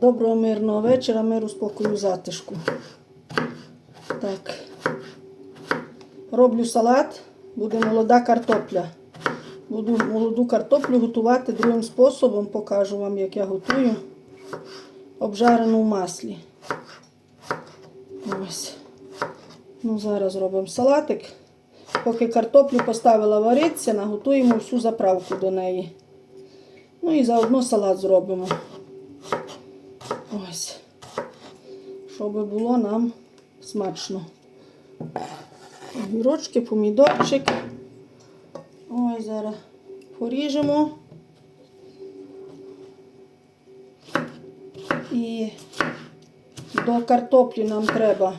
Доброго мирного вечора, миру, спокою, затишку. Так. Роблю салат, буде молода картопля. Буду молоду картоплю готувати другим способом, покажу вам, як я готую. Обжарену в маслі. Ось. Ну, зараз робимо салатик. Поки картоплю поставила варитися, наготуємо всю заправку до неї. Ну і заодно салат зробимо. Ось. Щоб було нам смачно. Огірочки, помідорчик. Ось зараз поріжемо. І до картоплі нам треба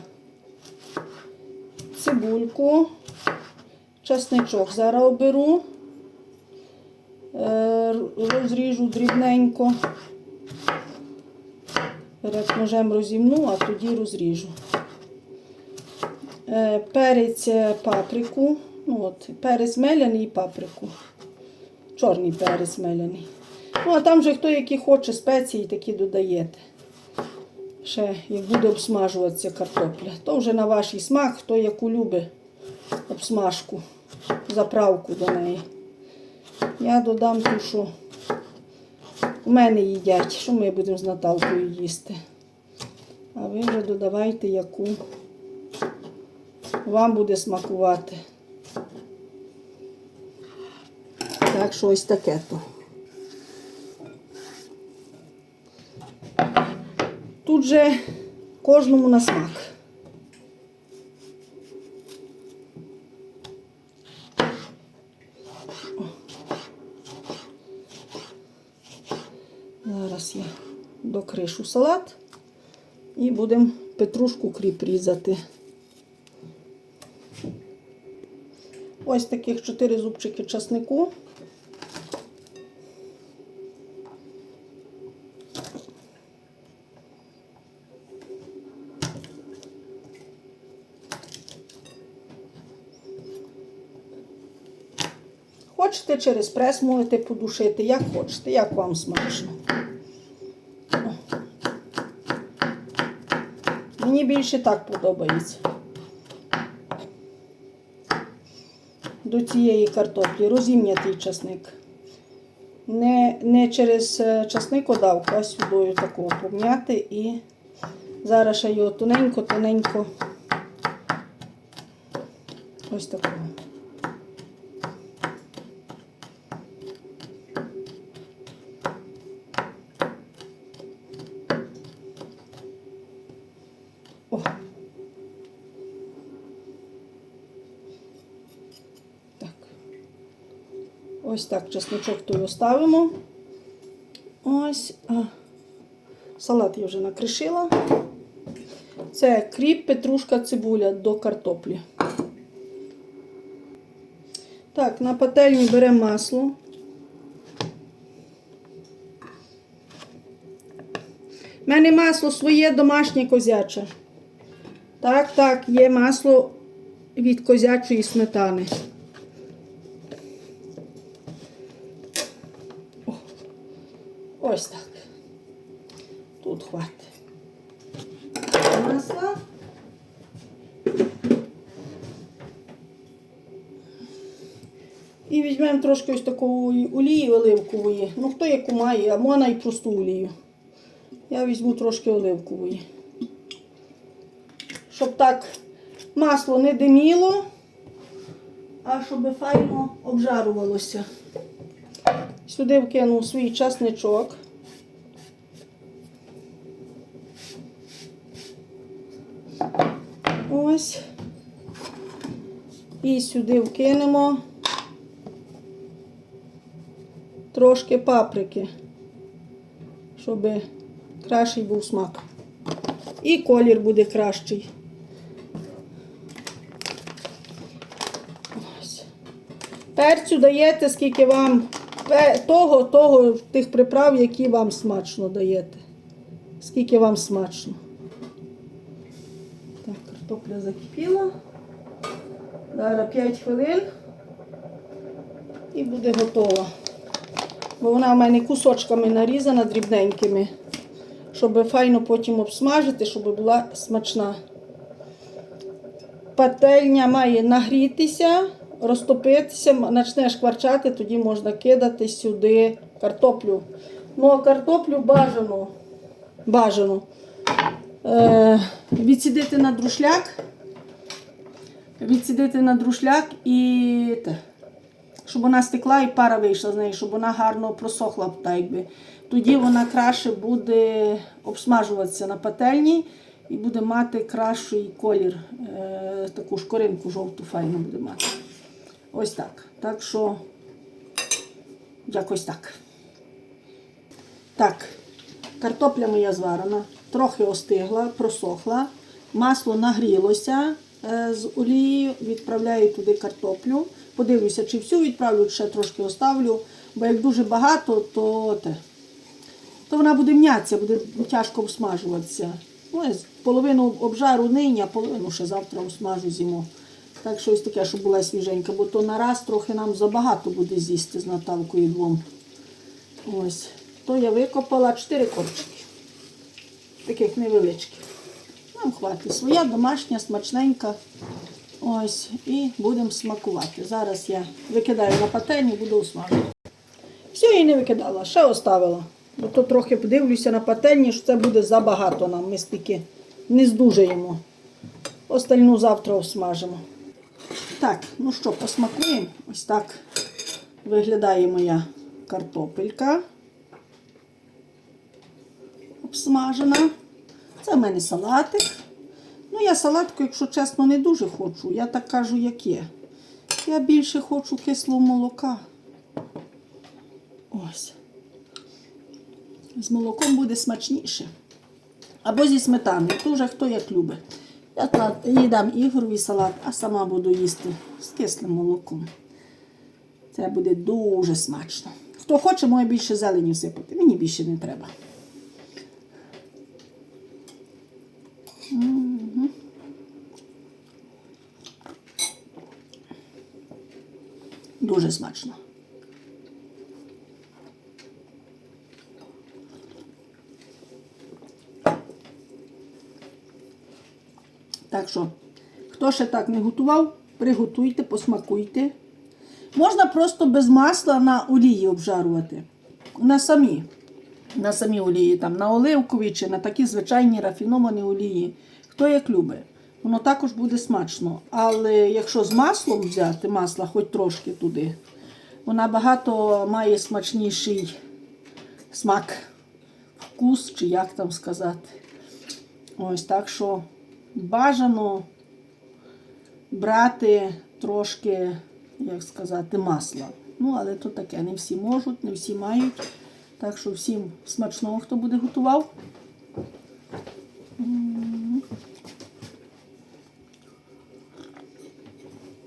цибульку, часничок зараз оберу, Е, розріжу дрібненько. Перед ножем розімну, а тоді розріжу. Е, Перець е, паприку. Ну, от, перець меляний і паприку. Чорний перець меляний. Ну, а там вже хто які хоче спеції, такі додаєте. Ще як буде обсмажуватися картопля. То вже на ваш смак, хто яку любить обсмажку, заправку до неї. Я додам ту, що у мене їдять, що ми будемо з Наталкою їсти. А ви вже додавайте, яку вам буде смакувати. Так що ось таке то. Тут же кожному на смак. Зараз я докришу салат і будемо петрушку кріп різати. Ось таких 4 зубчики часнику. Хочете через прес можете подушити, як хочете, як вам смачно. Мені більше так подобається. До цієї картоплі розім'ятий часник. Не, не через часник часникодавку, а сюдою такого пом'яти і зараз ще його тоненько-тоненько ось такого. О. Так. Ось так чесночок той оставимо. Ось. Салат я вже накришила. Це кріп, петрушка, цибуля до картоплі. Так, на пательні беремо масло. У мене масло своє домашнє козяче. Так, так, є масло від козячої сметани. О, ось так. Тут хватить. Масла. І візьмемо трошки ось такої олії оливкової. Ну, хто яку має, а можна і просту олію. Я візьму трошки оливкової. Щоб так масло не диміло, а щоб файно обжарувалося. Сюди вкину свій часничок. Ось. І сюди вкинемо трошки паприки, щоб кращий був смак. І колір буде кращий. Перцю даєте, скільки вам того, того, тих приправ, які вам смачно даєте. Скільки вам смачно. Так, картопля закипіла. Зараз 5 хвилин і буде готова. Бо вона в мене кусочками нарізана дрібненькими, щоб файно потім обсмажити, щоб була смачна. Пательня має нагрітися, розтопитися, почне шкварчати, тоді можна кидати сюди картоплю. Ну, а картоплю бажано, бажано е, відсідити на друшляк, відсідити на друшляк і щоб вона стекла і пара вийшла з неї, щоб вона гарно просохла, так якби. Тоді вона краще буде обсмажуватися на пательні і буде мати кращий колір, е, таку шкоринку жовту файну буде мати. Ось так. Так що якось так. Так, картопля моя зварена, трохи остигла, просохла, масло нагрілося е, з олією, відправляю туди картоплю. Подивлюся, чи всю відправлю, чи ще трошки оставлю, бо як дуже багато, то, те, то вона буде м'ятися, буде тяжко обсмажуватися. Ну, половину обжару нині, а половину ще завтра обсмажу зиму. Так що ось таке, щоб була свіженька, бо то на раз трохи нам забагато буде з'їсти з Наталкою двом. Ось. То я викопала 4 корчики. Таких невеличких. Нам хватить. Своя домашня, смачненька. Ось. І будемо смакувати. Зараз я викидаю на пательню, буду усмажувати. Все, я не викидала, ще оставила. Бо то трохи подивлюся на пательні, що це буде забагато нам. Ми стільки не здужаємо. Остальну завтра осмажимо. Так, ну що, посмакуємо. Ось так виглядає моя картопелька. Обсмажена. Це в мене салатик. Ну, я салатку, якщо чесно, не дуже хочу. Я так кажу, як є. Я більше хочу кислого молока. Ось. З молоком буде смачніше. Або зі сметаною. Вже хто як любить. Я їй дам ігровий салат, а сама буду їсти з кислим молоком. Це буде дуже смачно. Хто хоче, може більше зелені всипати. Мені більше не треба. Дуже смачно. Так що, хто ще так не готував, приготуйте, посмакуйте. Можна просто без масла на олії обжарувати. На самі. На самі олії, там, на оливкові чи на такі звичайні рафіновані олії. Хто як любить. Воно також буде смачно. Але якщо з маслом взяти масла, хоч трошки туди, вона багато має смачніший смак, вкус, чи як там сказати. Ось так що бажано брати трошки, як сказати, масла. Ну, але то таке, не всі можуть, не всі мають. Так що всім смачного, хто буде готував.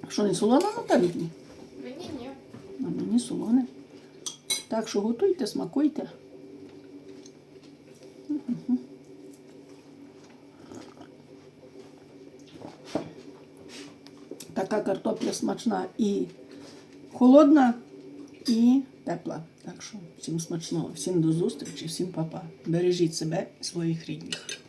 Що не солоно на тарілі? Мені ні. А мені солоне. Так що готуйте, смакуйте. Така картопля смачна і холодна, і тепла. Так що всім смачного, всім до зустрічі, всім папа. Бережіть себе і своїх рідних.